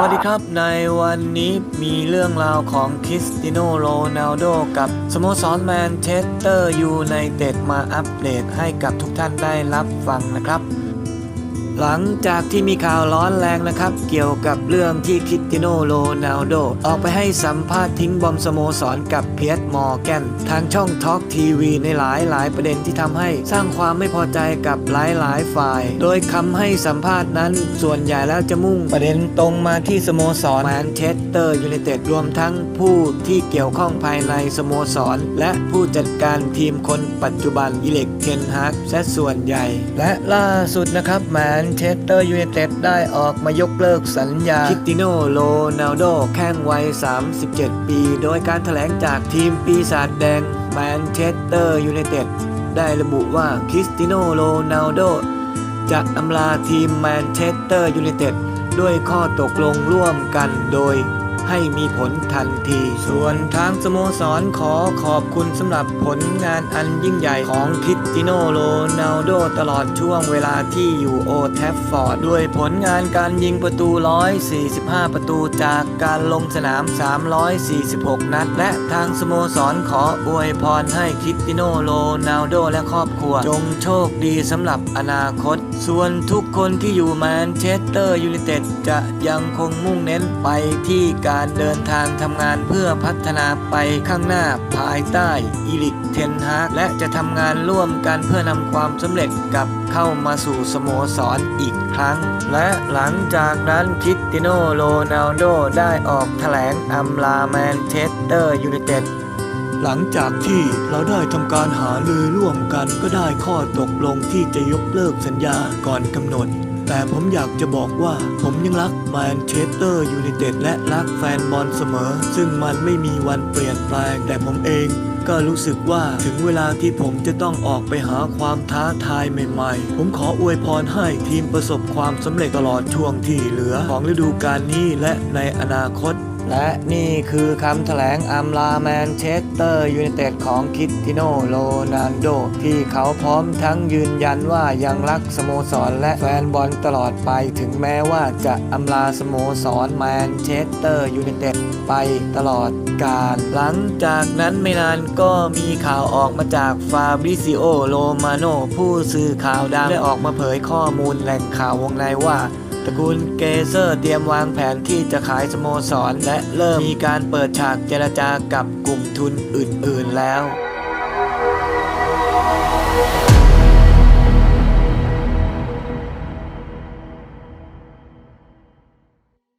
วัสดีครับ ในวันนี้มีเรื่องราวของคริสติโนโรนัลโดกับสโมสรแมนเชสเตอร์ยูไนเต็ดมาอัปเดตให้กับทุกท่านได้รับฟังนะครับ หลังจากที่มีข่าวร้อนแรงนะครับ เกี่ยวกับเรื่องที่คิติโนโรนัลโด ออกไปให้สัมภาษณ์ทิ้งบอมสโมสรกับเพียร์มอร์แกน ทางช่องทอล์กทีวีในหลายหลายประเด็นที่ทำให้สร้างความไม่พอใจกับหลายหลายฝ่าย โดยคำให้สัมภาษณ์นั้น ส่วนใหญ่แล้วจะมุ่งประเด็นตรงมาที่สโมสรแมนเชสเตอร์ยูไนเต็ดรวมทั้งผู้ที่เกี่ยวข้องภายในสโมสร และผู้จัดการทีมคนปัจจุบันอิเล็กเทนฮากซะส่วนใหญ่ และล่าสุดนะครับแมนนเชสเตอร์ยูไนเต็ดได้ออกมายกเลิกสัญญาคริสติโนโรนัลโดแข้งวัย 37 ปี โดยการถแถลงจากทีมปีศาจแดงแมนเชสเตอร์ยูไนเต็ดได้ระบุว่าคริสติโนโรนัลโดจะอำลาทีมแมนเชสเตอร์ยูไนเต็ดด้วยข้อตกลงร่วมกันโดย ให้มีผลทันที ส่วนทางสโมสรขอขอบคุณสำหรับผลงานอันยิ่งใหญ่ของคริสติโนโรนัลโดตลอดช่วงเวลาที่อยู่โอแทฟฟอร์ดด้วยผลงานการยิงประตู 145 ประตูจากการลงสนาม 346 นัด และทางสโมสรขออวยพรให้คริสติโนโรนัลโดและครอบครัว จงโชคดีสำหรับอนาคต ส่วนทุกคนที่อยู่แมนเชสเตอร์ยูไนเต็ดจะยังคงมุ่งเน้นไปที่การการเดินทางทำงานเพื่อพัฒนาไปข้างหน้าภายใต้อีลิกเทนฮากและจะทำงานร่วมกันเพื่อนำความสำเร็จกลับเข้ามาสู่สโมสรอีกครั้ง และหลังจากนั้นคริสติโนโรนัลโดได้ออกแถลงอำลาแมนเชสเตอร์ยูไนเต็ดหลังจากที่เราได้ทำการหารือร่วมกันก็ได้ข้อตกลงที่จะยกเลิกสัญญาก่อนกำหนด แต่ผมอยากจะบอกว่าผมยังรักแมนเชสเตอร์ยูไนเต็ดและรักแฟนบอลเสมอ ซึ่งมันไม่มีวันเปลี่ยนแปลง แต่ผมเองก็รู้สึกว่าถึงเวลาที่ผมจะต้องออกไปหาความท้าทายใหม่ๆ ผมขออวยพรให้ทีมประสบความสำเร็จตลอดช่วงที่เหลือของฤดูกาลนี้และในอนาคต และนี่คือคำแถลงอำลาแมนเชสเตอร์ยูไนเต็ดของคริสติโนโรนัลโด ที่เขาพร้อมทั้งยืนยันว่ายังรักสโมสรและแฟนบอลตลอดไปถึงแม้ว่าจะอำลาสโมสรแมนเชสเตอร์ยูไนเต็ดไปตลอดกาลหลังจากนั้นไม่นานก็มีข่าวออกมาจากฟาบริซิโอโรมาโนผู้สื่อข่าวดังได้ออกมาเผยข้อมูลแหล่งข่าววงในว่า ตระกูลเกเซอร์เตรียมวางแผนที่จะขายสโมสร และเริ่มมีการเปิดฉากเจรจากับกลุ่มทุนอื่น ๆแล้ว